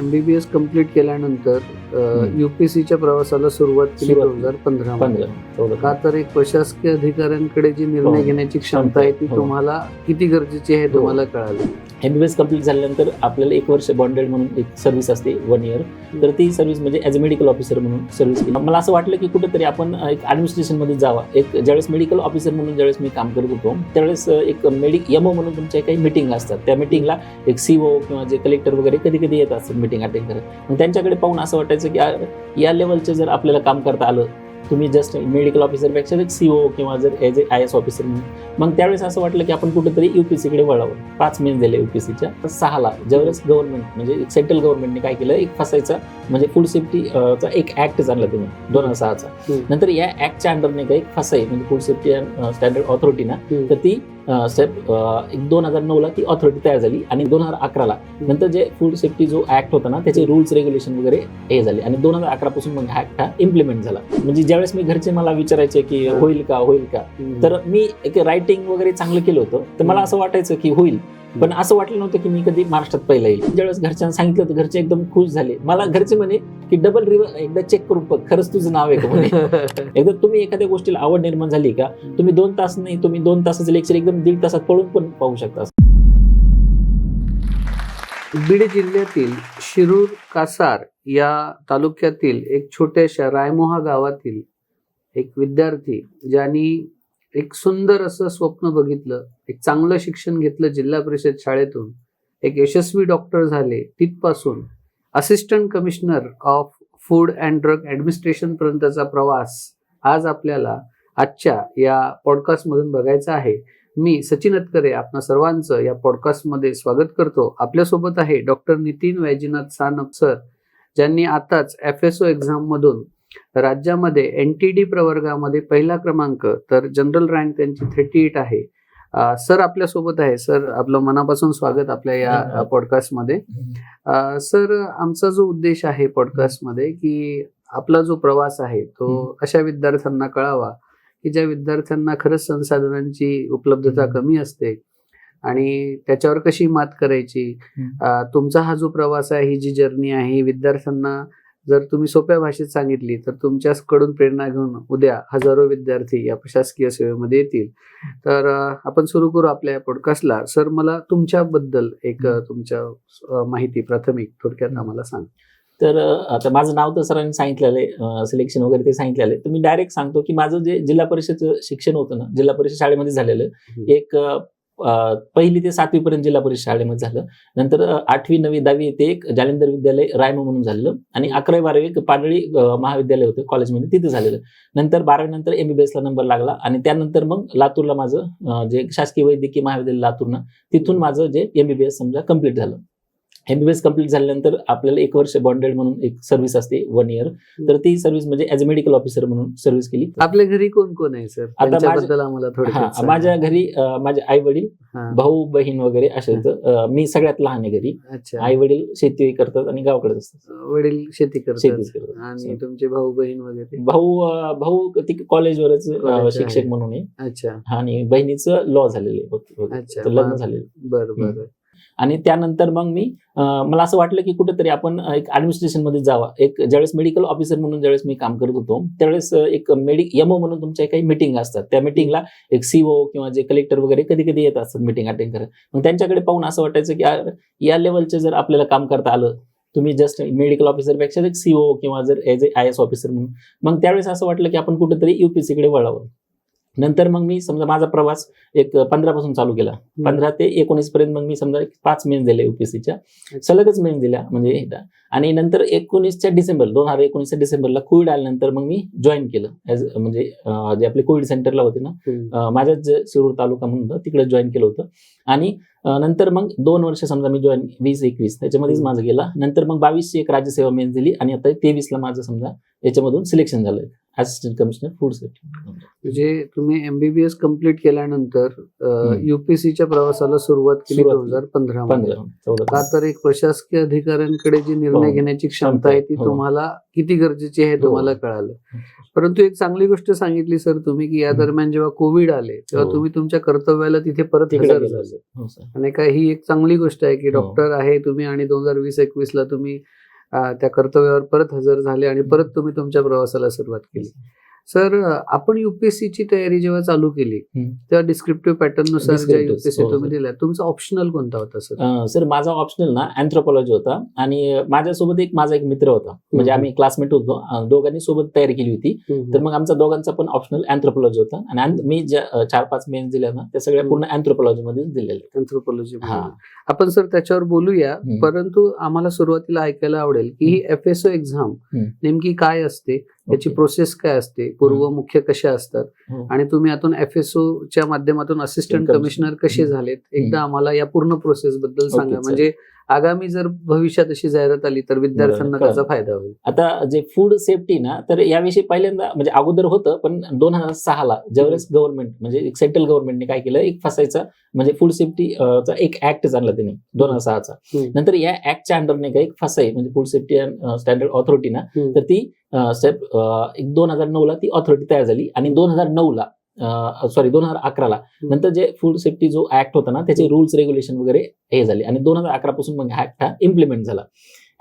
MBBS complete केल्यानंतर हम्म. युपीसीच्या प्रवासाला सुरुवात केली दोन हजार पंधरा का तर एक प्रशासकीय अधिकाऱ्यांकडे जी निर्णय हो. घेण्याची क्षमता आहे ती हो. तुम्हाला किती गरजेची आहे हो. तुम्हाला कळालं? एमबीबीएस कंप्लीट झाल्यानंतर आपल्याला एक वर्ष बॉन्डेड म्हणून एक सर्व्हिस असते वन इयर तर ती सर्व्हिस म्हणजे ॲज अ मेडिकल ऑफिसर म्हणून सर्व्हिस केली. मला असं वाटलं की कुठेतरी आपण एक ॲडमिनिस्ट्रेशनमध्ये जावा. एक ज्यावेळेस मेडिकल ऑफिसर म्हणून ज्यावेळेस मी काम करत होतो त्यावेळेस एक मेडिक एमओ म्हणून तुमच्या काही मिटिंग असतात. त्या मिटिंगला एक सीओ किंवा जे कलेक्टर वगैरे कधी कधी येत असतात. मिटिंग अटेंड करत मग त्यांच्याकडे पाहून असं वाटायचं की या- या लेवलचे जर आपल्याला काम करता आलं तुम्ही जस्ट मेडिकल ऑफिसरपेक्षा एक सीओ किंवा जर as a I S officer म्हणून मग त्यावेळेस असं वाटलं की आपण कुठेतरी युपीसीकडे वळावं पाच मेन दिले युपीसीच्या सहाला ज्यावेळेस गव्हर्नमेंट म्हणजे सेंट्रल गव्हर्नमेंटने काय केलं एक फसायचा म्हणजे फूड सेफ्टी चा एक ऍक्ट आणला तुम्ही दोन हजार सहाचा. नंतर या ऍक्टच्या अंडरने काही फसाई म्हणजे food safety and standard authority ना. तर ती स्टेप एक दोन हजार नऊला ती ऑथॉरिटी तयार झाली आणि दोन हजार अकराला नंतर जे फूड सेफ्टी जो ऍक्ट होता ना त्याचे रूल्स रेग्युलेशन वगैरे हे झाले आणि दोन हजार अकरा पासून मग हा ऍक्ट हा इम्प्लिमेंट झाला म्हणजे ज्यावेळेस मी घरचे मला विचारायचे की. होईल का होईल का. तर मी एक रायटिंग वगैरे चांगलं केलं होतं तर मला असं वाटायचं की होईल पण असं वाटलं नव्हतं की मी कधी महाराष्ट्रात पहिला येईल. ज्यावेळेस घरच्यांना सांगितलं तर घरचे एकदम खुश झाले. मला घरचे म्हणे की डबल रिव्हर एकदा चेक करून बघ खरंच तुझं नाव आहे का? म्हणे. एकदा तुम्ही एखाद्या गोष्टीला आवड निर्माण झाली का? तुम्ही दोन तास नाही तुम्ही दोन तासाचं लेक्चर एकदम दीड तासात पळून पण पाहू शकता. बीड जिल्ह्यातील शिरूर कासार या तालुक्यातील एक छोट्याशा रायमोहा गावातील एक विद्यार्थी ज्यांनी एक सुंदर असं स्वप्न बघितलं एक चांगलं शिक्षण घेतलं जिल्हा परिषद शाळेतून एक यशस्वी डॉक्टर झाले तिथपासून. Assistant commissioner of food and drug administration पर्यंतचा प्रवास आज आपल्याला आजच्या या पॉडकास्टमधून बघायचा आहे. मी सचिन अतकरे आपणा सर्वांचं या पॉडकास्टमध्ये स्वागत करतो. आपल्यासोबत आहे डॉक्टर नितीन वैजनाथ सानप सर ज्यांनी आताच एफ एस ओ एक्झाममधून राज्यामध्ये एन टी डी प्रवर्गामध्ये पहिला क्रमांक तर जनरल रँक त्यांची थर्टी एट आहे सर आपल्यासोबत आहे सर आपलं मनापासून स्वागत आपल्या या. पॉडकास्टमध्ये सर आमचा जो उद्देश आहे पॉडकास्टमध्ये की आपला जो प्रवास आहे तो. अशा विद्यार्थ्यांना कळावा की ज्या विद्यार्थ्यांना खरंच संसाधनांची उपलब्धता. कमी असते आणि त्याच्यावर कशी मात करायची तुमचा हा जो प्रवास आहे ही जी जर्नी आहे विद्यार्थ्यांना जर तुम्ही सोप्या भाषेत सांगितली तर तुमच्याकडून प्रेरणा घेऊन उद्या हजारो विद्यार्थी या प्रशासकीय सेवेमध्ये येतील तर आपण सुरू करू आपल्या या पॉडकास्टला सर मला तुमच्याबद्दल एक तुमच्या माहिती प्राथमिक थोडक्यात. आम्हाला सांग तर आता माझं नाव तर सरांनी सांगितलेलं आहे सिलेक्शन वगैरे ते सांगितलेलं आहे तर मी डायरेक्ट सांगतो की माझं जे जिल्हा परिषदचं शिक्षण होतं ना जिल्हा परिषद शाळेमध्ये झालेलं. एक पहिली ते सातवी पर्यंत जिल्हा परिषद शाळेमध्ये झालं. नंतर आठवी नववी दहावी ते एक जालिंदर विद्यालय रायमो म्हणून झालेलं आणि अकरावी बारावी एक पाडळी महाविद्यालय होतं कॉलेजमध्ये तिथे झालेलं. नंतर बारावी नंतर एमबीबीएस ला नंबर लागला आणि त्यानंतर मग लातूरला माझं जे शासकीय वैद्यकीय महाविद्यालय लातूरनं तिथून माझं जे एमबीबीएस समजा कंप्लीट झालं. एमबीबीएस कंप्लीट झाल्यानंतर आपल्याला एक वर्ष बॉन्डेड म्हणून एक सर्व्हिस असते वन इयर तर ती सर्व्हिस म्हणजे ॲज अ मेडिकल ऑफिसर म्हणून सर्व्हिस केली. आपल्या घरी कोण कोण आहे सर हा सांगा. माझ्या घरी माझे आई वडील. भाऊ बहीण वगैरे असे मी सगळ्यात लहान आहे घरी. आई वडील शेती करतात आणि गावाकडे असतात. वडील शेती करतात. शेतीच करतात. आणि तुमचे भाऊ बहीण वगैरे? भाऊ भाऊ ती कॉलेजवरच. शिक्षक म्हणून आहे. अच्छा. आणि बहिणीचं लॉ झालेलं आहे. लग्न झालेलं बरं बरं. आणि त्यानंतर मग मी मला असं वाटलं की कुठेतरी आपण एक ऍडमिनिस्ट्रेशनमध्ये जावा. एक ज्यावेळेस मेडिकल ऑफिसर म्हणून ज्यावेळेस मी काम करत होतो त्यावेळेस एक मेडि एमओ म्हणून तुमच्या काही मिटिंग असतात. त्या मिटिंगला एक सीओ किंवा जे कलेक्टर वगैरे कधी कधी येत असतात मिटिंग अटेंड करत मग त्यांच्याकडे पाहून असं वाटायचं की या- या लेवलचे जर आपल्याला काम करता आलं तुम्ही जस्ट मेडिकल ऑफिसरपेक्षा एक सीओ किंवा जर as a I S officer म्हणून मग त्यावेळेस असं वाटलं की आपण कुठेतरी युपीसीकडे वळावं. नंतर मग मी समजा माझा प्रवास एक पंधरा पासून चालू केला. पंधरा ते एकोणीस पर्यंत मग मी समजा पाच मेन्स दिले युपीसीच्या सलगच मेन्स दिल्या म्हणजे आणि नंतर एकोणीसच्या डिसेंबर दोन हजार एकोणीसच्या डिसेंबरला कोविड आल्यानंतर मग मी जॉईन केलं. ॲज म्हणजे जे आपले कोविड सेंटरला होते ना माझ्याच शिरूर तालुका म्हणून तिकडे जॉईन केलं होतं. आणि नंतर मग दोन वर्ष समजा मी जॉईन वीस एकवीस त्याच्यामध्येच. माझं गेला नंतर मग बावीसची एक राज्यसेवा मेन्स दिली आणि आता तेवीसला माझं समजा याच्यामधून सिलेक्शन झालं असिस्टंट कमिशनर फूड सेफ्टी म्हणजे तुम्ही एमबीबीएस कंप्लीट केल्यानंतर. युपीसीच्या प्रवासाला सुरुवात केली दोन हजार पंधरा पंधरा का तर एक प्रशासकीय अधिकाऱ्यांकडे जी निर्णय हो. घेण्याची क्षमता आहे ती हो. तुम्हाला किती गरजेची आहे हे. तुम्हाला कळालं परंतु एक चांगली गोष्ट सांगितली सर तुम्ही की या. दरम्यान जेव्हा कोविड आले तेव्हा हो. तुम्ही तुमच्या कर्तव्याला तिथे परत हजर. झाले हो आणि काय ही एक चांगली गोष्ट आहे की. डॉक्टर आहे तुम्ही आणि दोन हजार वीस एकवीस ला तुम्ही त्या कर्तव्यावर परत हजर झाले आणि परत तुम्ही तुमच्या प्रवासाला सुरुवात केली सर आपण युपीएससी ची तयारी जेव्हा चालू केली. तेव्हा डिस्क्रिप्टिव्ह पॅटर्ननुसार ज्या युपीएससी हो, तुम्ही. दिल्या तुमचा ऑप्शनल कोणता होता सर सर माझा ऑप्शनल ना अँथ्रोपॉलॉजी होता आणि माझ्यासोबत एक माझा एक मित्र होता म्हणजे. आम्ही क्लासमेट होतो दोघांनी सोबत तयारी केली होती तर मग आमचा दोघांचा पण ऑप्शनल अँथ्रोपॉलॉजी होता आणि मी ज्या चार पाच मेन्स दिल्या ना त्या सगळ्या पूर्ण अँथ्रोपॉलॉजी मध्ये दिलेल्या अँथ्रोपॉलॉजी हा. आपण सर त्याच्यावर बोलूया. परंतु आम्हाला सुरुवातीला ऐकायला आवडेल की ही एफ एक्झाम. नेमकी काय असते याची. प्रोसेस काय असते पूर्व मुख्य कशा असतात. आणि तुम्ही आतून एफ च्या माध्यमातून असिस्टंट कमिशनर. कसे. झालेत एकदा आम्हाला या पूर्ण प्रोसेस बद्दल सांगा. म्हणजे आगामी जर भविष्यात अशी जाहिरात आली तर विद्यार्थ्यांना त्याचा. फायदा होईल आता जे फूड सेफ्टी ना तर याविषयी पहिल्यांदा म्हणजे अगोदर होतं पण दोन हजार सहाला ज्यावेळेस गव्हर्नमेंट म्हणजे एक सेंट्रल गव्हर्नमेंटने काय केलं एक फसायचा म्हणजे फूड सेफ्टी चा एक ऍक्ट आणला त्यांनी दोन हजार सहाचा. नंतर या ऍक्टच्या अंडरने काय एक फसाई म्हणजे food safety and standard authority ना. तर ती एक दोन हजार नऊ ला ती ऑथॉरिटी तयार झाली आणि दोन हजार नऊ ला सॉरी दोन हजार अकराला. नंतर जे फूड सेफ्टी जो ऍक्ट होता ना त्याचे रूल्स रेग्युलेशन वगैरे हे झाले. आणि दोन हजार अकरा पासून मग हा ऍक्ट हा इम्प्लिमेंट झाला.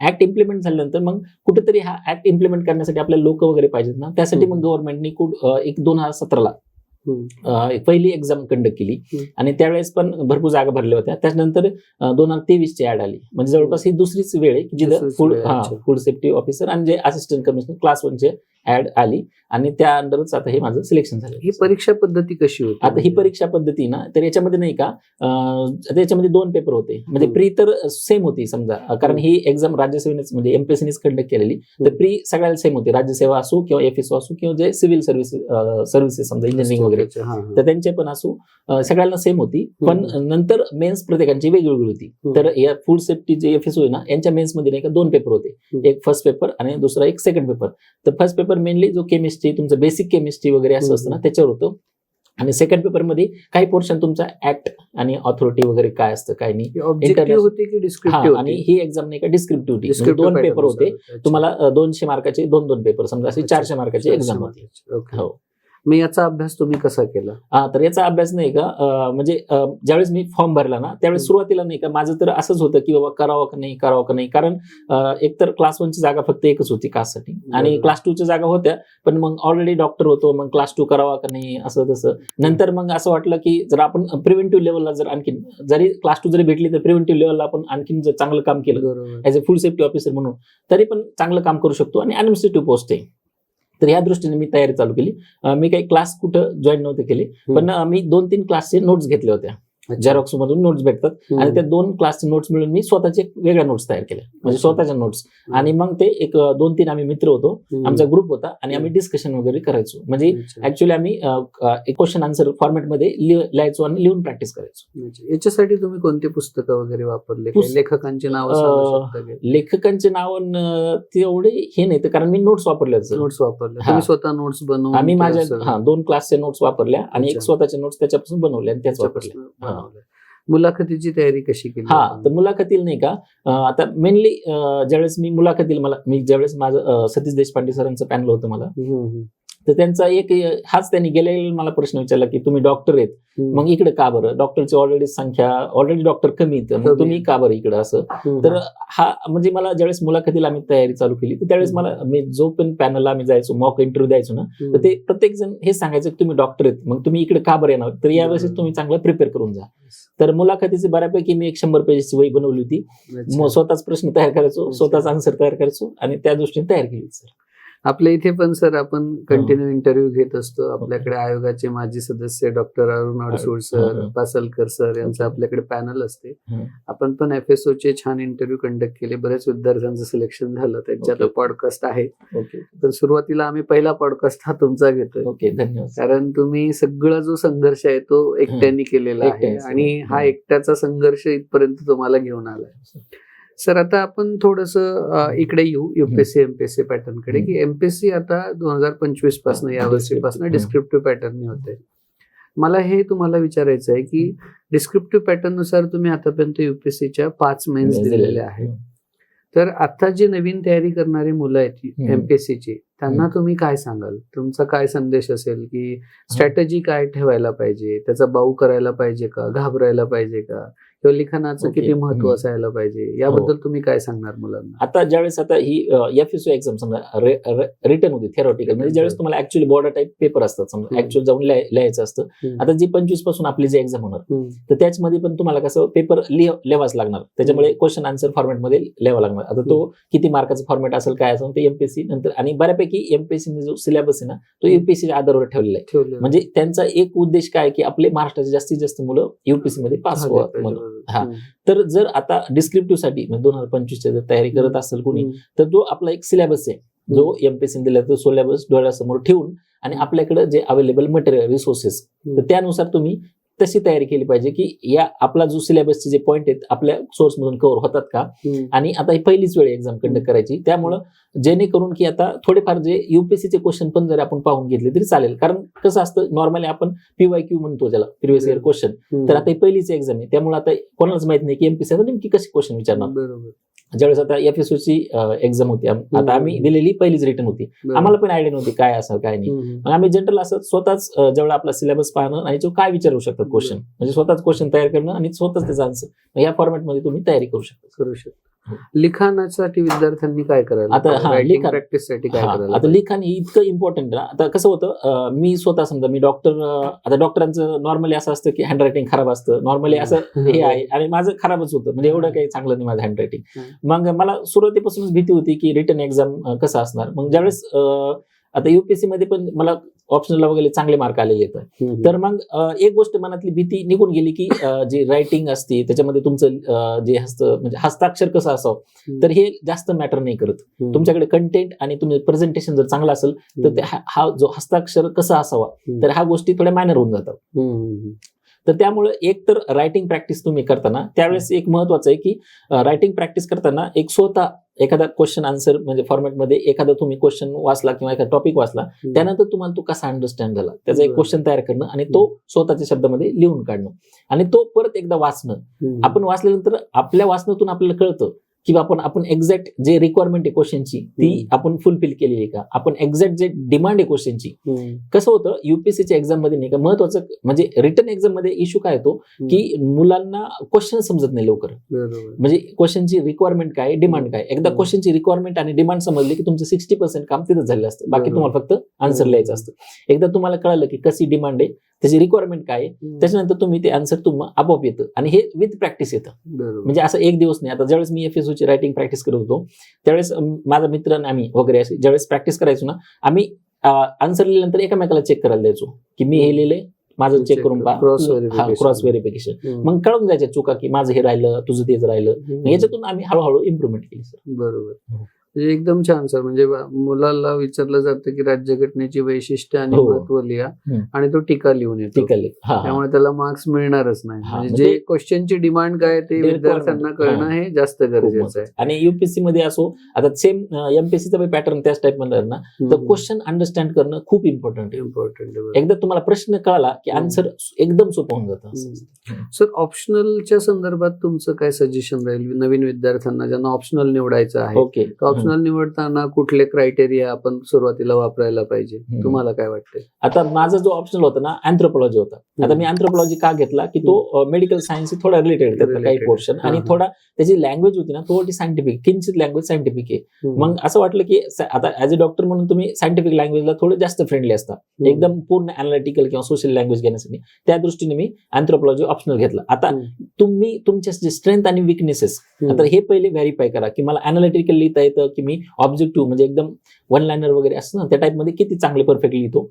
ऍक्ट इम्प्लिमेंट झाल्यानंतर मग कुठेतरी हा ऍक्ट इम्प्लिमेंट करण्यासाठी आपल्याला लोक वगैरे पाहिजेत ना. त्यासाठी मग. गव्हर्नमेंटनी एक दोन हजार सतराला पहिली एक्झाम कंडक्ट केली. आणि त्यावेळेस पण भरपूर जागा भरल्या होत्या. त्याच्यानंतर दोन हजार तेवीस ची ऍड आली. म्हणजे जवळपास ही दुसरीच वेळ आहे की जिथं फूड हा. फूड सेफ्टी ऑफिसर आणि जे असिस्टंट कमिशनर क्लास वनचे ऍड आली. आणि त्या अंडरच आता हे माझं सिलेक्शन ही झालं परीक्षा पद्धती कशी होती? आता ही परीक्षा पद्धती ना तर याच्यामध्ये नाही का त्याच्यामध्ये दोन पेपर होते. म्हणजे. प्री तर सेम होती समजा. कारण. ही एक्झाम राज्यसेवेनेच म्हणजे एमपीएससीनेच कंडक्ट केलेली. तर. प्री सगळ्याला सेम होती. राज्यसेवा असो किंवा एफएसओ असो किंवा जे सिव्हिल सर्व्हिस सर्व्हिसेस समजा इंजिनिअरिंग वगैरे. तर त्यांचे पण असो सगळ्यांना सेम होती. पण नंतर मेन्स प्रत्येकांची वेगवेगळी होती. तर या फूड सेफ्टी जे एफएसओ आहे ना यांच्या मेन्समध्ये नाही का दोन पेपर होते. एक फर्स्ट पेपर आणि दुसरा एक सेकंड पेपर तर फर्स्ट पेपर मेनली जो केमिस्ट्री तुमचं बेसिक केमिस्ट्री वगैरे असं असतं ना. त्याच्यावर होतं. आणि सेकंड पेपरमध्ये काही पोर्शन तुमचा ऍक्ट आणि ऑथॉरिटी वगैरे काय असतं काय नाही. आणि ही एक्झाम नाही का डिस्क्रिप्टिव्ह होती. म्हणजे दोन पेपर होते. तुम्हाला दोनशे मार्काचे दोन दोन पेपर समजा असे. चारशे मार्काची एक्झाम होती. हो. मग याचा अभ्यास तुम्ही कसा केला? हा तर याचा अभ्यास नाही का म्हणजे ज्यावेळेस मी फॉर्म भरला ना त्यावेळेस. सुरुवातीला नाही का माझं तर असंच होतं की बाबा करावं का नाही करावं का नाही कारण अं, एकतर क्लास वनची जागा फक्त एकच होती कास्टसाठी आणि. क्लास टूच्या जागा होत्या पण मग ऑलरेडी डॉक्टर होतो मग क्लास टू करावा का नाही असं तसं. नंतर मग असं वाटलं की जर आपण प्रिव्हेंटिव्ह लेवलला जर आणखीन जरी क्लास टू जरी भेटली तर प्रिव्हेंटिव्ह लेवलला आपण आणखीन जर चांगलं काम केलं as a full safety officer म्हणून तरी पण चांगलं काम करू शकतो आणि ऍडमिनिस्ट्रेटिव्ह पोस्ट आहे. तर या दृष्टीने मी तयारी चालू केली. मी काही क्लास कुठं जॉईन नव्हते केले. पण मी दोन तीन क्लासचे नोट्स घेतल्या होत्या. झेरॉक्स मधून नोट्स भेटतात. आणि त्या दोन क्लासचे नोट्स मिळून मी स्वतःचे वेगळ्या नोट्स तयार केल्या म्हणजे. स्वतःच्या नोट्स आणि मग ते एक दोन तीन आम्ही मित्र होतो. आमचा ग्रुप होता आणि आम्ही डिस्कशन वगैरे करायचो म्हणजे अच्छा. ऍक्च्युली आम्ही क्वेश्चन आन्सर फॉर्मॅटमध्ये लिहायचो आणि लिहून प्रॅक्टिस करायचो. याच्यासाठी तुम्ही कोणते पुस्तकं वगैरे वापरले लेखकांची नावं? लेखकांचे नाव तेवढे हे नाही तर कारण मी नोट्स वापरले होते. नोट्स वापरले स्वतः नोट्स बनवून आम्ही माझ्या दोन क्लासचे नोट्स वापरल्या आणि एक अच्छा. स्वतःचे नोट्स त्याच्यापासून बनवले आणि त्याच वापरले हा. मुलाखतीची तयारी कशी केली हा? तर मुलाखतील नाही का आता मेनली ज्यावेळेस मी मुलाखतील मला मी ज्यावेळेस माझं सतीश देशपांडे सरांचं पॅनल होतं मला. तर त्यांचा एक हाच त्यांनी गेल्या वेळेला मला प्रश्न विचारला की तुम्ही डॉक्टर आहेत. मग इकडे का बरं डॉक्टरची ऑलरेडी संख्या ऑलरेडी डॉक्टर कमी मग तुम्ही. का बरं इकडे असं. तर हा म्हणजे मला ज्यावेळेस मुलाखतीला आम्ही तयारी चालू केली तर त्यावेळेस. मला मी जो पण पॅनलला आम्ही जायचो मॉक इंटरव्ह्यू द्यायचो ना. तर ते प्रत्येक जण हे सांगायचं की तुम्ही डॉक्टर आहेत मग तुम्ही इकडे का बरं येणार तर यावेळेस. तुम्ही चांगलं प्रिपेअर करून जा तर मुलाखतीचे बऱ्यापैकी मी एक शंभर पेजेसची वही बनवली होती. मग स्वतःच प्रश्न तयार करायचो. स्वतःच आन्सर तयार करायचो आणि त्या दृष्टीने तयार केली सर आपल्या इथे पण सर आपण कंटिन्यू इंटरव्ह्यू घेत असतो आपल्याकडे आयोगाचे माजी सदस्य doctor Arun Adsul sir. Pasalkar sir यांचं. आपल्याकडे पॅनल असते. आपण पण एफएसओ चे छान इंटरव्ह्यू कंडक्ट केले बऱ्याच विद्यार्थ्यांचं सिलेक्शन झालं त्यांच्या आता Okay. पॉडकास्ट आहे पण सुरुवातीला आम्ही पहिला पॉडकास्ट हा तुमचा घेतोय. कारण तुम्ही सगळा जो संघर्ष आहे तो एकट्याने केलेला आहे. आणि हं. एकट्याचा संघर्ष इथपर्यंत तुम्हाला घेऊन आलाय सर आता आपण थोडस इकडे येऊ युपीएससी एमपीएससी पॅटर्नकडे. की एमपीएससी आता दोन हजार पंचवीसपासून या वर्षीपासून. डिस्क्रिप्टिव्ह पॅटर्न होते मला हे तुम्हाला विचारायचं आहे की डिस्क्रिप्टिव्ह पॅटर्ननुसार तुम्ही आतापर्यंत युपीएससीच्या पाच मेन्स दिलेल्या आहेत तर आता जी नवीन तयारी करणारी मुलं आहेत हम्म. त्यांना. तुम्ही काय सांगाल? तुमचा काय संदेश असेल की स्ट्रॅटेजी काय ठेवायला पाहिजे? त्याचा बाऊ करायला पाहिजे का? घाबरायला पाहिजे का? किंवा लिखाणाचं. किती महत्त्व. असायला पाहिजे? याबद्दल तुम्ही काय सांगणार मुलांना? आता ज्यावेळेस आता ही एफ एस एक्झाम समजा रिटर्न होती थेरॉटिकल म्हणजे ज्यावेळेस तुम्हाला ऍक्च्युअली बॉर्डर टाईप पेपर असतात समजा. ऍक्च्युअल जाऊन लिहाय- लिहायचं असतं. आता जी पंचवीसपासून आपली जी एक्झाम होणार. तर त्याचमध्ये पण तुम्हाला कसं पेपर लिहावाच लागणार. त्याच्यामुळे क्वेश्चन आन्सर फॉर्मॅटमध्ये लिहावा लागणार. आता तो किती मार्काचा फॉर्मॅट असेल काय असेल ते एमपीएससी नंतर आणि बऱ्यापैकी एमपीएससी जो सिलेबस आहे ना तो युपीएससीच्या आधारावर ठेवलेला आहे. म्हणजे त्यांचा एक उद्देश काय की आपले महाराष्ट्राचे जास्तीत जास्त मुलं युपीएससी मध्ये पास म्हणून. हा. तर जर आता डिस्क्रिप्टिव्हसाठी म्हणजे दोन हजार पंचवीसच्या जर तयारी करत असेल कोणी. तर जो आपला एक सिलेबस आहे. जो एमपीएससी दिला तो सिलेबस डोळ्यासमोर ठेवून आणि आपल्याकडे जे अवेलेबल मटेरियल रिसोर्सेस. त्यानुसार तुम्ही तशी तयारी केली पाहिजे की या आपला जो सिलेबसचे जे पॉईंट आहेत आपल्या सोर्स मधून कव्हर होतात का. आणि आता ही पहिलीच वेळ एक्झाम कंडक्ट करायची. त्यामुळं जेणेकरून की आता थोडेफार जे युपीएससीचे क्वेश्चन पण जर आपण पाहून घेतले तरी चालेल. कारण कसं असतं नॉर्मली आपण पीवाय क्यू म्हणतो त्याला प्रिव्हियस इयर क्वेश्चन. तर आता ही पहिलीच एक्झाम आहे. त्यामुळे आता कोणालाच माहीत नाही की एमपीसी नेमकी कशी क्वेश्चन विचारणार? बरोबर. ज्यावेळेस आता एफएसओ ची एक्झाम होती. आता आम्ही दिलेली पहिलीच रिटर्न होती. आम्हाला पण आयडिया नव्हती काय असं काय नाही. मग आम्ही जनरल असं स्वतःच जेवढा आपला सिलेबस पाहणं आणि तो काय विचारू शकतात क्वेश्चन म्हणजे स्वतःच क्वेश्चन तयार करणं आणि स्वतःच त्याचा आन्सर या फॉर्मॅटमध्ये तुम्ही तयारी करू शकता. करू शकतो. लिखाणासाठी विद्यार्थ्यांनी काय करायला आता हा, लिखाण- प्रॅक्टिससाठी काय हा, करायला आता लिखाण हे इतकं इम्पॉर्टंट ना. आता कसं होतं मी स्वतः समजा मी डॉक्टर आता डॉक्टरांचं नॉर्मली असं असतं की हँडरायटिंग खराब असतं. नॉर्मली असं हे आहे आणि माझं खराबच होतं. म्हणजे एवढं काही चांगलं नाही माझं हँडरायटिंग मग मला सुरुवातीपासूनच भीती होती की रिटर्न एक्झाम कसं असणार? मग ज्यावेळेस आता युपीएससी मध्ये पण मला ऑप्शनला वगैरे चांगले मार्क आलेले आहेत हम्म. तर मग एक गोष्ट मनातली भीती निघून गेली की जी रायटिंग असते त्याच्यामध्ये तुमचं जे हस्त म्हणजे हस्ताक्षर कसं असावं. तर हे जास्त मॅटर नाही करत. तुमच्याकडे कंटेंट आणि तुम्ही प्रेझेंटेशन जर चांगलं असेल तर हा जो हस्ताक्षर कसा असावा. तर ह्या गोष्टी थोड्या मायनर होऊन जातात. तर त्यामुळे एक तर रायटिंग प्रॅक्टिस तुम्ही करताना त्यावेळेस एक महत्वाचं आहे की रायटिंग प्रॅक्टिस करताना एक स्वतः एखादा क्वेश्चन आन्सर म्हणजे फॉर्मॅटमध्ये एखादा तुम्ही क्वेश्चन वाचला किंवा एखादा टॉपिक वाचला. त्यानंतर तुम्हाला तो कसा अंडरस्टँड झाला त्याचा एक. क्वेश्चन तयार करणं आणि तो स्वतःच्या शब्दामध्ये लिहून काढणं आणि तो परत एकदा वाचणं. आपण वाचल्यानंतर आपल्या वाचनातून आपल्याला कळतं की बा आपण आपण एक्झॅक्ट जे रिक्वायरमेंट आहे क्वेश्चनची ती. आपण फुलफिल केलेली आहे का आपण एक्झॅक्ट जे डिमांड आहे क्वेश्चनची. कसं होतं युपीएससीच्या एक्झाममध्ये नाही का महत्वाचं म्हणजे रिटर्न एक्झाममध्ये इश्यू काय येतो की मुलांना क्वेश्चन समजत नाही लवकर म्हणजे क्वेश्चनची रिक्वायरमेंट काय डिमांड काय एकदा. क्वेश्चनची रिक्वायरमेंट आणि डिमांड समजली की तुमचं सिक्स्टी पर्सेंट काम तिथं झालेलं असतं बाकी. तुम्हाला फक्त आन्सर. लिहायचं असतं एकदा तुम्हाला कळलं की कशी डिमांड आहे त्याची रिक्वायरमेंट काय. त्याच्यानंतर तुम्ही ते आन्सर तुम्हाला आपोआप येतं. आणि हे विथ प्रॅक्टिस येतं. म्हणजे असं एक दिवस नाही. आता ज्यावेळेस मी एफ ची रायटिंग प्रॅक्टिस करत होतो त्यावेळेस माझा मित्र आणि आम्ही वगैरे असे ज्यावेळेस प्रॅक्टिस करायचो ना आम्ही आन्सर लिहिल्यानंतर एकमेकाला चेक करायला द्यायचो. की मी हे लिहिलंय माझं चेक करून. Cross verification. मग कळून जायच्या चुका की माझं हे राहिलं तुझं तेच राहिलं. याच्यातून आम्ही हळूहळू इम्प्रुव्हमेंट केली सर बरोबर. एकदम छान सर म्हणजे मुलाला विचारलं जातं की राज्यघटनेची वैशिष्ट्य आणि हो. महत्त्व लिहा. आणि तो टीका लिहून येतो. त्यामुळे त्याला मार्क्स मिळणारच नाही म्हणजे म्हणजे जे क्वेश्चनची डिमांड काय ते विद्यार्थ्यांना. कळणं हा. जास्त गरजेचं. आहे आणि युपीएससी मध्ये असो आता सेम एमपीएससीचा पॅटर्न त्याच टाईपमध्ये ना तर क्वेश्चन अंडरस्टँड करणं खूप इम्पॉर्टंट इम्पॉर्टंट एकदा तुम्हाला प्रश्न कळाला की. आन्सर एकदम सोपं होऊन जातं. सर ऑप्शनलच्या संदर्भात तुमचं काय सजेशन राहील नवीन विद्यार्थ्यांना ज्यांना ऑप्शनल निवडायचं आहे ओके ऑप्शनल निवडताना कुठले क्रायटेरिया आपण सुरुवातीला वापरायला पाहिजे. तुम्हाला काय वाटतंय आता माझा जो ऑप्शनल होता ना अँथ्रोपॉलॉजी होता आता मी अँथ्रोपॉलॉजी का घेतला की तो मेडिकल सायन्स थोडा रिलेटेड काही. पोर्शन आणि. थोडा त्याची लँग्वेज होती ना थोडी सायंटिफिक किंचित लँग्वेज सायंटिफिक आहे. मग असं वाटलं की आता ऍज अ डॉक्टर म्हणून तुम्ही सायंटिफिक लँग्वेजला थोडं जास्त फ्रेंडली असता. एकदम पूर्ण अनालिटिकल किंवा सोशल लँग्वेज घेण्यासाठी त्या दृष्टीने मी अँथ्रोपॉलॉजी ऑप्शनल घेतला आता. तुम्ही तुमच्या जे स्ट्रेंथ आणि विकनेसेस. आता हे पहिले व्हेरीफाय करा की मला अनालिटिकल लिहिता येतं की मी ऑब्जेक्टिव्ह म्हणजे एकदम वन लाईनर वगैरे असतं ना त्या टाईपमध्ये किती चांगले परफेक्ट लिहितो.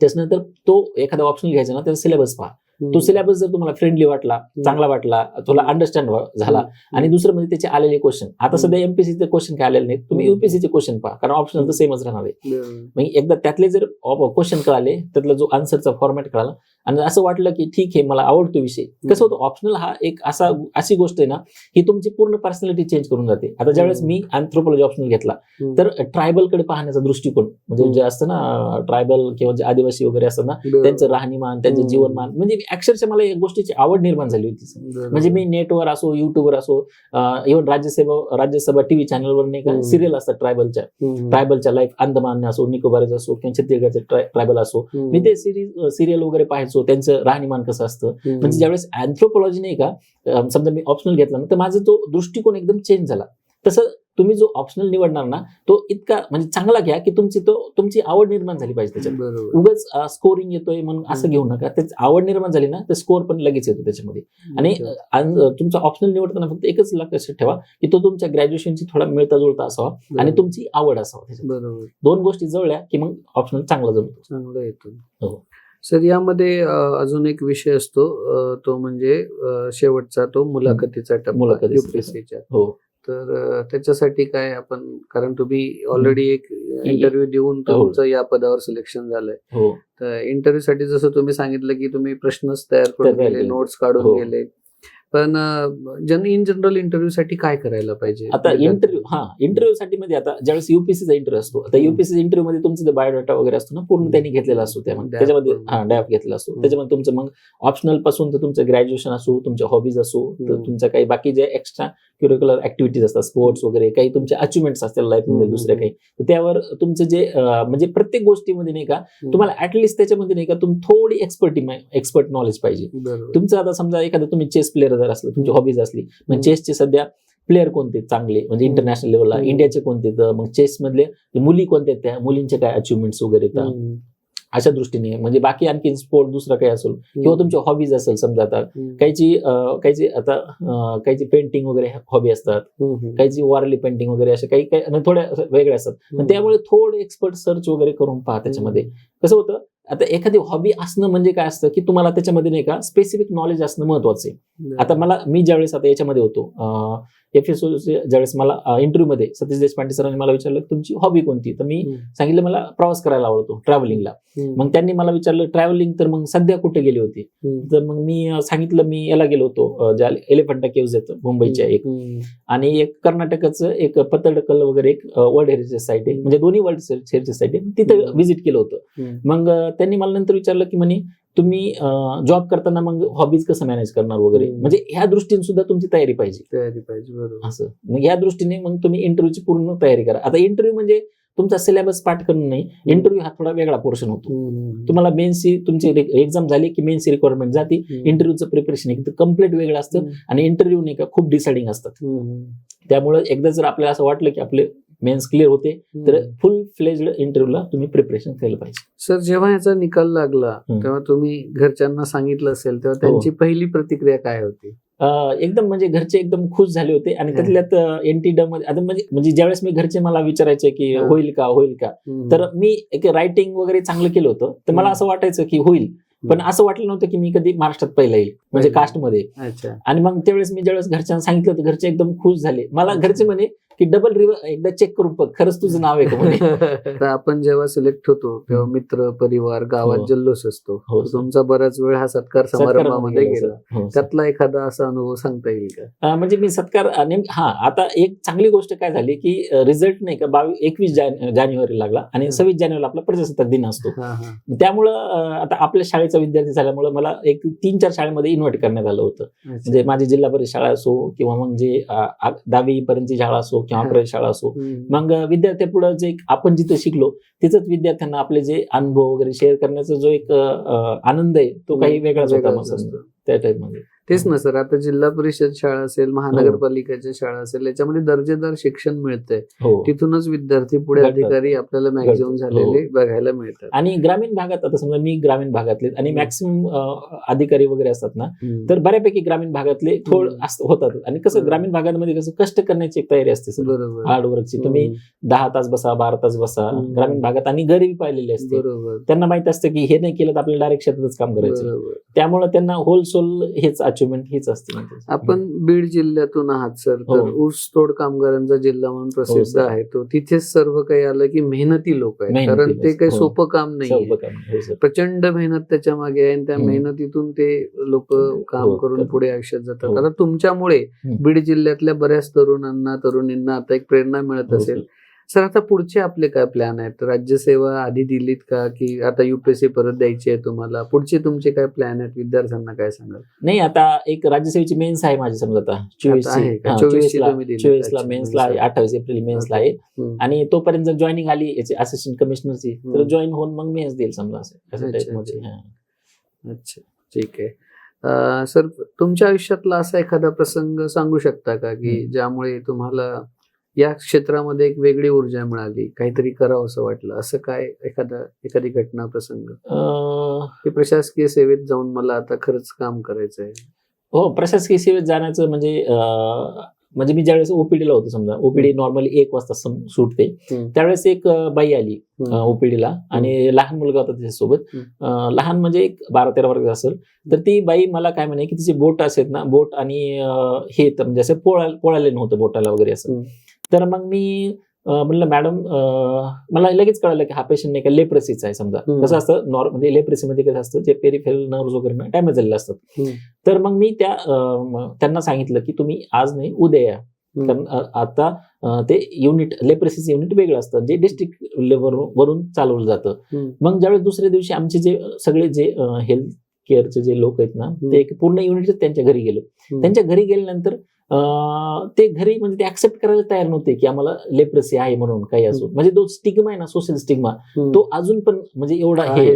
त्याच्यानंतर तो एखादा ऑप्शनल घ्यायचा ना त्याचा सिलेबस पहा तो. सिलेबस जर तुम्हाला फ्रेंडली वाटला चांगला वाटला तुला अंडरस्टँड झाला आणि दुसरं म्हणजे त्याचे आलेले क्वेश्चन आता. सध्या एमपीसीचे क्वेश्चन काय आलेले नाहीत तुम्ही. युपीसीचे क्वेश्चन पहा कारण ऑप्शनल तर सेमच राहणार आहे. मग एकदा त्यातले जर क्वेश्चन कळाले त्यातला जो आन्सरचा फॉर्मॅट कळाला आणि असं वाटलं की ठीक आहे मला आवडतो विषय कसं होतं ऑप्शनल हा एक असा अशी गोष्ट आहे ना ही तुमची पूर्ण पर्सनॅलिटी चेंज करून जाते आता ज्यावेळेस मी अँथ्रोपॉलॉजी ऑप्शनल घेतला. तर ट्रायबलकडे पाहण्याचा दृष्टिकोन म्हणजे. जे असतं ना ट्रायबल किंवा जे आदिवासी वगैरे असतात ना. त्यांचं राहणीमान त्यांचं. जीवनमान म्हणजे अक्षरशः मला या गोष्टीची आवड निर्माण झाली होती. म्हणजे मी नेटवर असो युट्यूबवर असो इव्हन राज्यसभा राज्यसभा टीव्ही चॅनलवर नाही का. सिरियल असतात ट्रायबलच्या. ट्रायबलच्या लाईफ अंदमान असो निकोबारचं असो किंवा छत्तीसगडचे ट्रायबल असो. मी ते सिरीज सिरियल वगैरे पाहायचो त्यांचं राहणीमान कसं असतं. म्हणजे ज्यावेळेस अँथ्रोपॉलॉजी नाही का समजा मी ऑप्शनल घेतला ना तर माझा तो दृष्टिकोन एकदम चेंज झाला तसं तुम्ही जो ऑप्शनल निवडणार ना तो इतका म्हणजे चांगला घ्या की तुमची तो तुमची आवड निर्माण झाली पाहिजे त्याच्यात. उगाच स्कोरिंग येतोय म्हणून असं घेऊ नका. त्याची आवड निर्माण झाली ना तर स्कोअर पण लगेच येतो त्याच्यामध्ये. आणि तुमचा ऑप्शनल निवडताना फक्त एकच लक्षात ठेवा की तो तुमच्या ग्रॅज्युएशनची थोडा मिळता जुळता असावा आणि. तुमची आवड असावा त्याच्यात. दोन गोष्टी जुळल्या की मग ऑप्शनल चांगला जमतो. चांगलं येतो. हो. सर यामध्ये अजून एक विषय असतो तो म्हणजे शेवटचा तो मुलाखतीचा टप्पा मुलाखतीचा. युपीएससीच्या हो. तर त्याच्यासाठी काय आपण कारण तुम्ही ऑलरेडी एक इंटरव्ह्यू देऊन तुमचं या पदावर सिलेक्शन झालंय. हो. तर इंटरव्ह्यू साठी जसं तुम्ही सांगितलं की तुम्ही प्रश्नच तयार करून गेले. नोट्स काढून हो. गेले. पण जन इन जनरल इंटरव्ह्यू साठी काय करायला पाहिजे आता इंटरव्ह्यू हा इंटरव्ह्यू साठी मध्ये आता ज्यावेळेस युपीसीचा इंटरव्ह्यू असतो आता. युपीसी इंटरव्ह्यू मध्ये तुमचं बायोडाटा वगैरे असतो ना पूर्ण त्यांनी घेतलेला असतो त्यामध्ये त्याच्यामध्ये. हा डॅप घेतलेला असतो. त्याच्यामध्ये तुमचं मग ऑप्शनलपासून तर तुमचं ग्रॅज्युएशन असो तुमच्या हॉबीज असो. तुमच्या काही बाकी जे एक्स्ट्रा क्युरिक्युलर ऍक्टिव्हिटीज असतात स्पोर्ट्स वगैरे काही तुमचे अचिव्हमेंट्स असतात लाईफमध्ये. दुसऱ्या काही तर त्यावर तुमचं जे म्हणजे प्रत्येक गोष्टीमध्ये नाही का तुम्हाला ऍटलिस्ट त्याच्यामध्ये नाही का तुम्ही थोडी एक्सपर्टी एक्सपर्ट नॉलेज पाहिजे तुमचं आता समजा एखादं तुम्ही चेस प्लेअर जर असलं तुमची हॉबीज असली. मग चेसचे सध्या प्लेअर कोणते चांगले म्हणजे. इंटरनॅशनल लेवलला. इंडियाचे कोणते तर मग चेस मधले मुली कोणत्या आहेत त्या मुलींचे काय अचिव्हमेंट्स वगैरे तर. अशा दृष्टीने म्हणजे बाकी आणखी स्पोर्ट दुसरा काही असेल किंवा तुमच्या हॉबीज असेल समजा आता. काहीची काहीची आता काहीची पेंटिंग वगैरे हॉबी असतात. काहीची वारली पेंटिंग वगैरे अशा काही काही थोड्या वेगळ्या असतात त्यामुळे थोडं एक्सपर्ट सर्च वगैरे करून पहा त्याच्यामध्ये कसं होतं आता एखादी हॉबी असणं म्हणजे काय असतं की तुम्हाला त्याच्यामध्ये नाही का स्पेसिफिक नॉलेज असणं महत्वाचं आहे. आता मला मी ज्यावेळेस आता याच्यामध्ये होतो एफ एस ज्यावेळेस मला इंटरव्ह्यू मध्ये सतीश देशपांडे सरांनी मला विचारलं तुमची हॉबी कोणती तर मी. सांगितलं मला प्रवास करायला आवडतो ट्रॅव्हलिंगला. मग त्यांनी मला विचारलं ट्रॅव्हलिंग तर मग सध्या कुठे गेली होती. तर मग मी सांगितलं मी याला गेलो होतो ज्या एलिफंटा केव्ज येतं मुंबईच्या एक. आणि एक कर्नाटकाचं एक पतडकल वगैरे एक वर्ल्ड हेरिटेज साईट आहे म्हणजे दोन्ही वर्ल्ड हेरिटेज साईट आहे तिथं. व्हिजिट केलं होतं. मग त्यांनी मला नंतर विचारलं की म्हणे तुम्ही जॉब करताना मग हॉबीज कसं मॅनेज करणार वगैरे. म्हणजे ह्या दृष्टीने सुद्धा तुमची तयारी पाहिजे. तयारी पाहिजे बरोबर. असं. मग या दृष्टीने मग तुम्ही इंटरव्ह्यूची पूर्ण तयारी करा. आता इंटरव्ह्यू म्हणजे तुमचा सिलेबस पाठ करणं नाही. इंटरव्ह्यू हा थोडा वेगळा पोर्शन होतो. तुम्हाला मेन्सची तुमची एक्झाम झाली की मेन्सची रिक्वायरमेंट जाती. इंटरव्ह्यूचं प्रिपरेशन एकदम कंप्लीट वेगळं असतं. आणि इंटरव्ह्यू नाही का खूप डिसाइडिंग असतात. त्यामुळे एकदा जर आपल्याला असं वाटलं की आपले मेन्स क्लिअर होते तर. फुल फ्लेज्ड इंटरव्ह्यूला तुम्ही प्रिपरेशन केलं पाहिजे सर जेव्हा याचा निकाल लागला. तेव्हा तुम्ही घरच्यांना सांगितलं असेल तेव्हा हो. त्यांची पहिली प्रतिक्रिया काय होती एकदम म्हणजे घरचे एकदम खुश झाले होते आणि. त्यातल्यात एनटी मध्ये आता म्हणजे म्हणजे ज्यावेळेस मी घरचे मला विचारायचे की. होईल का होईल का. तर मी एक रायटिंग वगैरे चांगलं केलं होतं तर मला. असं वाटायचं की होईल पण असं वाटलं नव्हतं की मी कधी महाराष्ट्रात पहिला येईल म्हणजे. कास्टमध्ये अच्छा आणि मग त्यावेळेस मी ज्यावेळेस घरच्यांना सांगितलं तर घरचे एकदम खुश झाले मला घरचे म्हणे की डबल रिव्हर एकदा चेक करून बघ खरंच तुझं नाव आहे का म्हणे तर आपण जेव्हा सिलेक्ट होतो तेव्हा मित्र परिवार गावात हो. जल्लोष असतो हो. तुमचा बराच वेळ हा सत्कार सत्कारामध्ये समारंभामध्ये गेलं. हो. त्यातला एखादा असा अनुभव सांगता येईल का म्हणजे मी सत्कार हा आता एक चांगली गोष्ट काय झाली की रिझल्ट नाही का बावीस एकवीस जानेवारी लागला आणि. सव्वीस जानेवारीला आपला प्रजासत्ताक दिन असतो त्यामुळं आता आपल्या शाळेचा विद्यार्थी झाल्यामुळे मला एक तीन चार शाळेमध्ये इन्व्हाइट करण्यात आलं होतं म्हणजे. माझी जिल्हा परिषद शाळा असो किंवा मग जे दहावी पर्यंतची शाळा असो किंवा हा. अकरावी शाळा असो. मग विद्यार्थी पुढे जे आपण जिथं शिकलो तिथंच विद्यार्थ्यांना आपले जे अनुभव वगैरे शेअर करण्याचा जो एक आनंद आहे तो काही वेगळाच होता. त्या टाइममध्ये तेच ना सर आता जिल्हा परिषद शाळा असेल महानगरपालिकेच्या शाळा असेल याच्यामध्ये दर्जेदार शिक्षण मिळतंय हो तिथूनच विद्यार्थी पुढे. अधिकारी आपल्याला मॅक्झिमम घडतात. झालेले बघायला मिळतात आणि ग्रामीण भागात आता समजा मी ग्रामीण भागातले आणि. मॅक्सिमम अधिकारी वगैरे असतात ना. तर बऱ्यापैकी ग्रामीण भागातले थोड होतात आणि कसं. ग्रामीण भागांमध्ये कसं कष्ट करण्याची एक तयारी असते सर बरोबर हार्ड वर्कची तुम्ही. दहा तास बसा बारा तास बसा. ग्रामीण भागात आणि गरिबी पाहिलेली असते त्यांना माहीत असतं की हे नाही केलं तर आपल्याला डायरेक्ट शेतातच काम करायचं त्यामुळे त्यांना होल सोल हेच अचिव्हमेंट हेच असते आपण बीड जिल्ह्यातून आहात सर तर हो. ऊसतोड कामगारांचा जिल्हा म्हणून प्रसिद्ध सर. आहे तो तिथेच सर्व काही आलं की मेहनती लोक आहेत कारण ते काही हो. सोपं काम नाही. हो. प्रचंड मेहनत त्याच्यामागे आहे आणि त्या. मेहनतीतून ते लोक काम हो, करून कर- पुढे आयुष्यात जातात हो. आता तुमच्यामुळे. बीड जिल्ह्यातल्या बऱ्याच तरुणांना तरुणींना आता एक प्रेरणा मिळत हो, असेल सर. आता पुढचे आपले काय प्लॅन आहेत राज्यसेवा आधी दिलीत का की आता युपीएससी परत द्यायची आहे तुम्हाला पुढचे तुमचे काय प्लॅन आहेत विद्यार्थ्यांना काय सांगाल नाही आता एक राज्यसेवेची मेन्स आहे माझी समजा आता चोवीस आता आहे का? 24 ची चोवीसला तुम्ही दिली. चोवीसला अच्छा, मेन्सला आहे. अठ्ठावीस एप्रिल मेन्सला आहे. आणि तोपर्यंत जर जॉईनिंग आली याची असिस्टंट कमिशनरची तर. जॉईन होऊन मग मेन्स देईल समजा असं अच्छा, ठीक आहे सर तुमच्या आयुष्यातला असा एखादा प्रसंग सांगू शकता का की. ज्यामुळे तुम्हाला या क्षेत्रामध्ये एक वेगळी ऊर्जा मिळाली. काहीतरी करावं असं वाटलं. असं काय एखादा एखादी घटना प्रसंग? की प्रशासकीय सेवेत जाऊन मला आता खरंच काम करायचं आहे? हो प्रशासकीय सेवेत जाण्याचं म्हणजे म्हणजे मी ज्यावेळेस ओपीडीला होतो समजा ओपीडी नॉर्मली एक वाजता सुटते. त्यावेळेस एक बाई आली. ओपीडीला आणि लहान मुलगा होता त्याच्यासोबत लहान म्हणजे एक बारा तेरा वर्ग असेल. तर ती बाई मला काय म्हणे की तिचे बोट असेल ना बोट आणि हे तर म्हणजे असं पोळा पोळाले नव्हतं बोटाला वगैरे असं. तर मग मी म्हणलं मॅडम मला लगेच कळलं की हा पेशंट नाही का लेप्रेसीचा आहे समजा. कसं असतं नॉर्मल म्हणजे लेप्रेसीमध्ये कसं असतं जे पेरिफेरल नर्व्ह वगैरे डॅमेज झालेले असतात. तर मग मी त्या त्यांना सांगितलं की तुम्ही आज नाही उद्या या. कारण आता ते युनिट लेप्रेसीचं युनिट वेगळं असतं जे डिस्ट्रिक्ट लेवलवरून वरून चालवलं जातं. मग ज्यावेळेस दुसऱ्या दिवशी आमचे जे सगळे जे हेल्थ केअरचे जे लोक आहेत ना ते एक पूर्ण युनिट त्यांच्या घरी गेलो. त्यांच्या घरी गेल्यानंतर ते घरी म्हणजे ते ऍक्सेप्ट करायला तयार नव्हते की आम्हाला लेप्रेसी आहे म्हणून काही असो म्हणजे तो स्टिग्मा आहे ना सोशल स्टिग्मा. तो अजून पण म्हणजे एवढा हे.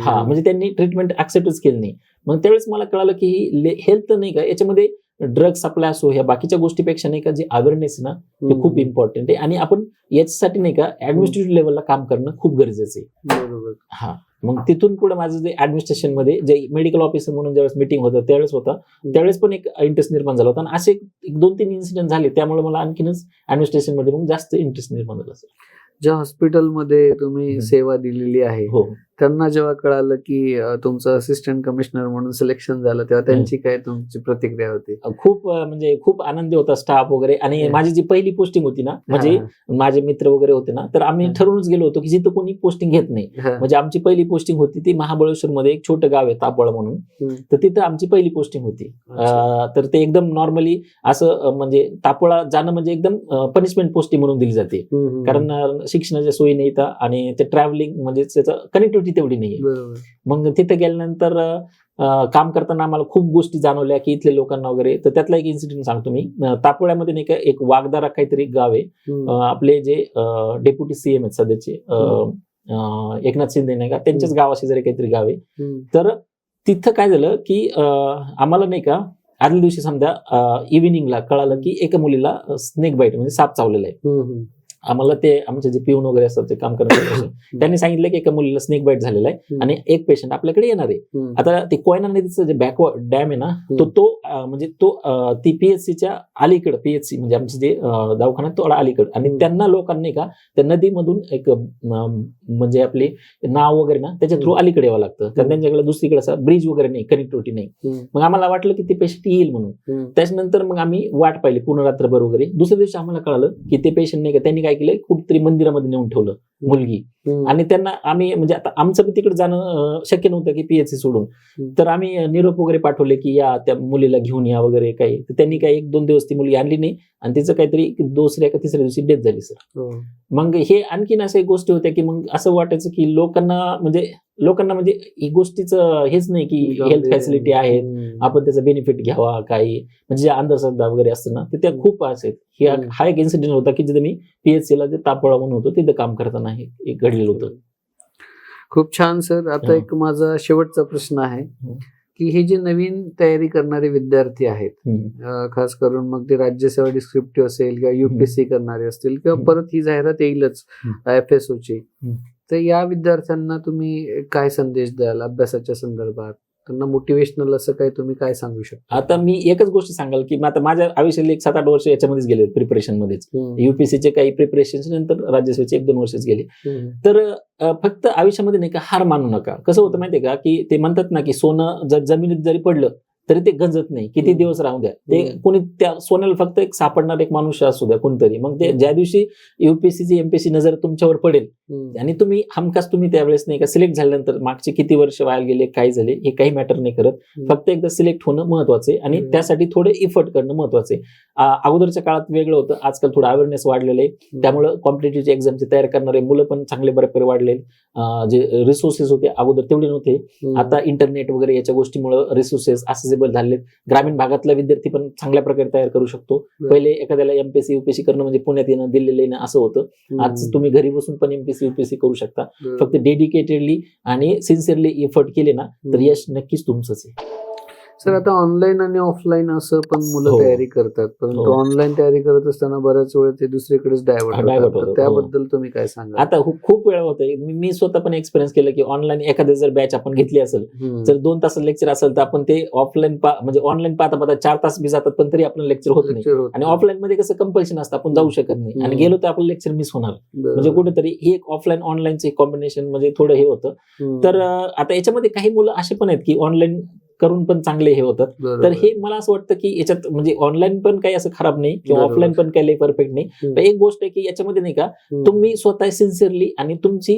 हा म्हणजे त्यांनी ट्रीटमेंट ऍक्सेप्टच केली नाही. मग त्यावेळेस मला कळालं की ही हेल्थ नाही का याच्यामध्ये ड्रग सप्लाय असो ह्या बाकीच्या गोष्टीपेक्षा नाही का जे अवेअरनेस ना ते. खूप इम्पॉर्टंट आहे. आणि आपण याच्यासाठी नाही का ऍडमिनिस्ट्रेटिव्ह लेवलला काम करणं खूप गरजेचं आहे. बरोबर. हा. मग तिथून पुढे माझं जे ऍडमिनिस्ट्रेशनमध्ये जे मेडिकल ऑफिसर म्हणून ज्यावेळेस मिटिंग होतं त्यावेळेस होतं. त्यावेळेस पण एक इंटरेस्ट निर्माण झाला होता. आणि असे एक दोन तीन इन्सिडेंट झाले त्यामुळे मला आणखीनच ऍडमिनिस्ट्रेशनमध्ये मग जास्त इंटरेस्ट निर्माण झाला ज्या हॉस्पिटलमध्ये तुम्ही. सेवा दिलेली आहे हो त्यांना जेव्हा कळालं की तुमचं असिस्टंट कमिशनर म्हणून सिलेक्शन झालं तेव्हा त्यांची काय तुमची प्रतिक्रिया होती खूप म्हणजे खूप आनंदी होता स्टाफ वगैरे आणि. माझी जी पहिली पोस्टिंग होती ना म्हणजे माझे मित्र वगैरे होते ना तर आम्ही. ठरवूनच गेलो होतो की जिथं कोणी पोस्टिंग घेत नाही. म्हणजे आमची पहिली पोस्टिंग होती ती महाबळेश्वर मध्ये एक छोटं गाव आहे तापवाळा म्हणून. तर तिथं आमची पहिली पोस्टिंग होती तर ते एकदम नॉर्मली असं म्हणजे तापोळा जाणं म्हणजे एकदम पनिशमेंट पोस्टिंग म्हणून दिली जाते. कारण शिक्षणाच्या सोयी नाही इथं आणि ते ट्रॅव्हलिंग म्हणजे त्याचं कनेक्टिव्हिटी तेवढी नाही मग तिथे गेल्यानंतर काम करताना आम्हाला खूप गोष्टी जाणवल्या की इथले लोकांना वगैरे. तर त्यातला एक इन्सिडेंट सांगतो मी. तापोळ्यामध्ये नाही का एक वागदारा काहीतरी गाव आहे. आपले जे डेप्युटी सीएम आहेत सध्याचे एकनाथ शिंदे नाही का त्यांच्याच गावाशी जरी काहीतरी गाव आहे. तर तिथं काय झालं की आम्हाला नाही का आदल्या दिवशी समजा इव्हिनिंगला कळालं की एका मुलीला स्नेक बाईट म्हणजे साप चावलेला आहे. आम्हाला ते आमचे जे पिऊन वगैरे असतात ते काम करतात त्यांनी सांगितलं की एका मुलीला स्नेक बाईट झालेला आहे. आणि एक पेशंट आपल्याकडे येणार आहे. आता ते कोयना नदीचं जे बॅकवर्ड डॅम आहे ना तो. तो म्हणजे तो ती पीएचसीच्या अलीकडे पीएचसी म्हणजे आमचे जे दवाखाना तो अलीकडे आणि. त्यांना लोकांना का त्या नदीमधून एक म्हणजे आपले नाव वगैरे ना त्याच्या थ्रू. अलीकडे यावं लागतं कारण. त्यांच्याकडे दुसरीकडे असं ब्रिज वगैरे नाही कनेक्टिव्हिटी नाही. मग आम्हाला वाटलं की ते पेशंट येईल म्हणून. त्याच्यानंतर मग आम्ही वाट पाहिली पूर्ण रात्रभर वगैरे दुसऱ्या दिवशी आम्हाला कळालं की ते पेशंट नाही का त्यांनी काय केलं कुठेतरी मंदिरामध्ये नेऊन ठेवलं मुलगी. आणि त्यांना आम्ही म्हणजे आता आमचं पण तिकडे जाणं शक्य नव्हतं की पीएचसी सोडून. तर आम्ही निरोप वगैरे पाठवले की या त्या मुलीला घेऊन या वगैरे काही तर त्यांनी काही एक दोन दिवस ती मुलगी आणली नाही आणि तिचं काहीतरी दुसऱ्या का तिसऱ्या दिवशी डेथ झाली सर हो. मग हे आणखीन अशा गोष्टी होत्या की मग असं वाटायचं की लोकांना म्हणजे लोकांना म्हणजे ही गोष्टीचं हेच नाही की हेल्थ फॅसिलिटी आहेत. आपण त्याचा बेनिफिट घ्यावा काही म्हणजे जे अंधश्रद्धा वगैरे असतं ना तर त्या खूप आहेत ही. हा एक इन्सिडेंट होता की जिथे मी पीएचसी ला जे तापळा म्हणून होतो तिथं काम करताना हे एक घडलेलं होतं खूप छान सर आता. एक माझा शेवटचा प्रश्न आहे. की हे जे नवीन तयारी करणारे विद्यार्थी आहेत खास करून मग ते राज्यसेवा डिस्क्रिप्टिव्ह असेल किंवा युपीएससी करणारे असतील किंवा. परत ही जाहिरात येईलच. एफ एस ची हम्म. तर या विद्यार्थ्यांना तुम्ही काय संदेश द्याल अभ्यासाच्या संदर्भात? त्यांना मोटिवेशनल असं काय तुम्ही काय सांगू शकता? आता मी एकच गोष्ट सांगाल की आता माझ्या आयुष्यातले एक सात आठ वर्ष याच्यामध्येच गेले प्रिपरेशन मध्येच. युपीएससीचे काही प्रिपरेशन नंतर राज्यसेवेचे एक दोन वर्षच गेले. तर फक्त आयुष्यामध्ये नाही का हार मानू नका. कसं होतं माहितीये का की ते म्हणतात ना की सोनं जर जमिनीत जरी पडलं तरी ते गंजत नाही किती. दिवस राहू द्या ते. कोणी त्या सोन्याला फक्त एक सापडणार एक मनुष्य असू द्या कोणतरी मग ते. ज्या दिवशी युपीएससीची एमपीएससी नजर तुमच्यावर पडेल. आणि तुम्ही हमखास तुम्ही त्यावेळेस नाही का सिलेक्ट झाल्यानंतर मागचे किती वर्ष वाया गेले काय झाले हे काही मॅटर नाही करत. फक्त एकदा सिलेक्ट होणं महत्वाचं आहे आणि. त्यासाठी थोडे इफर्ट करणं महत्वाचं आहे अगोदरच्या काळात वेगळं होतं आजकाल थोडं अवेअरनेस वाढलेलं आहे त्यामुळे कॉम्पिटेटिव्ह एक्झामची तयारी करणारे मुलं पण चांगले बऱ्यापैकी वाढले जे रिसोर्सेस होते अगोदर तेवढे नव्हते. आता इंटरनेट वगैरे याच्या गोष्टीमुळे रिसोर्सेस असेसेबल झाले ग्रामीण भागातला विद्यार्थी पण चांगल्या प्रकारे तयार करू शकतो. पहिले एखाद्याला एमपीएससी युपीएससी करणं म्हणजे पुण्यात येणं दिल्लीला येणं असं होतं. आज तुम्ही घरी बसून पण एमपीएससी युपीएससी करू शकता. फक्त डेडिकेटेडली आणि सिन्सिअरली एफर्ट केले ना तर. यश नक्कीच तुमचंच आहे सर आता ऑनलाईन आणि ऑफलाईन असं पण मुलं हो. तयारी करतात परंतु हो. ऑनलाईन तयारी करत असताना बऱ्याच वेळ ते दुसरीकडेच डायव्हर्ट हा, होतात. त्याबद्दल तुम्ही काय सांगा आता खूप वेळा होतंय. मी स्वतः पण एक्सपिरियन्स केलं की ऑनलाईन एखादी जर बॅच आपण घेतली असेल जर दोन तास लेक्चर असेल तर आपण ते ऑफलाईन म्हणजे ऑनलाईन पाहता पाहता चार तास बी जातात पण तरी आपलं लेक्चर होत नाही. आणि ऑफलाईन मध्ये कसं कंपल्शन असतं आपण जाऊ शकत नाही. आणि. गेलो तर आपलं लेक्चर मिस होणार. म्हणजे कुठेतरी हे एक ऑफलाईन ऑनलाईनचं कॉम्बिनेशन म्हणजे थोडं हे होतं. तर आता याच्यामध्ये काही मुलं असे पण आहेत की ऑनलाईन करून पण चांगले हे होतात. तर हे मला असं वाटतं की याच्यात म्हणजे ऑनलाईन पण काही असं खराब नाही किंवा. ऑफलाईन पण काही परफेक्ट नाही. पण एक गोष्ट आहे की याच्यामध्ये नाही का तुम्ही स्वतः सिन्सिअरली आणि तुमची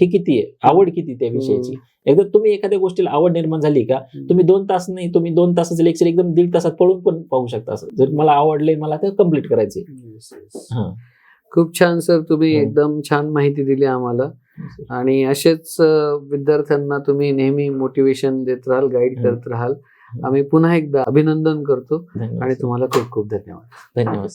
हे किती आहे? आवड किती त्या विषयाची? एकदा तुम्ही एखाद्या गोष्टीला आवड निर्माण झाली का तुम्ही दोन तास नाही तुम्ही दोन तासाचं लेक्चर एकदम दीड तासात पळून पण पाहू शकता असं. जर मला आवडलंय मला ते कंप्लीट करायचे हा. खूप छान सर तुम्ही हो. एकदम छान माहिती दिली आम्हाला. आणि असेच विद्यार्थ्यांना तुम्ही नेहमी मोटिवेशन देत राहाल गाईड. करत राहाल. आम्ही पुन्हा एकदा अभिनंदन करतो आणि तुम्हाला खूप खूप धन्यवाद. धन्यवाद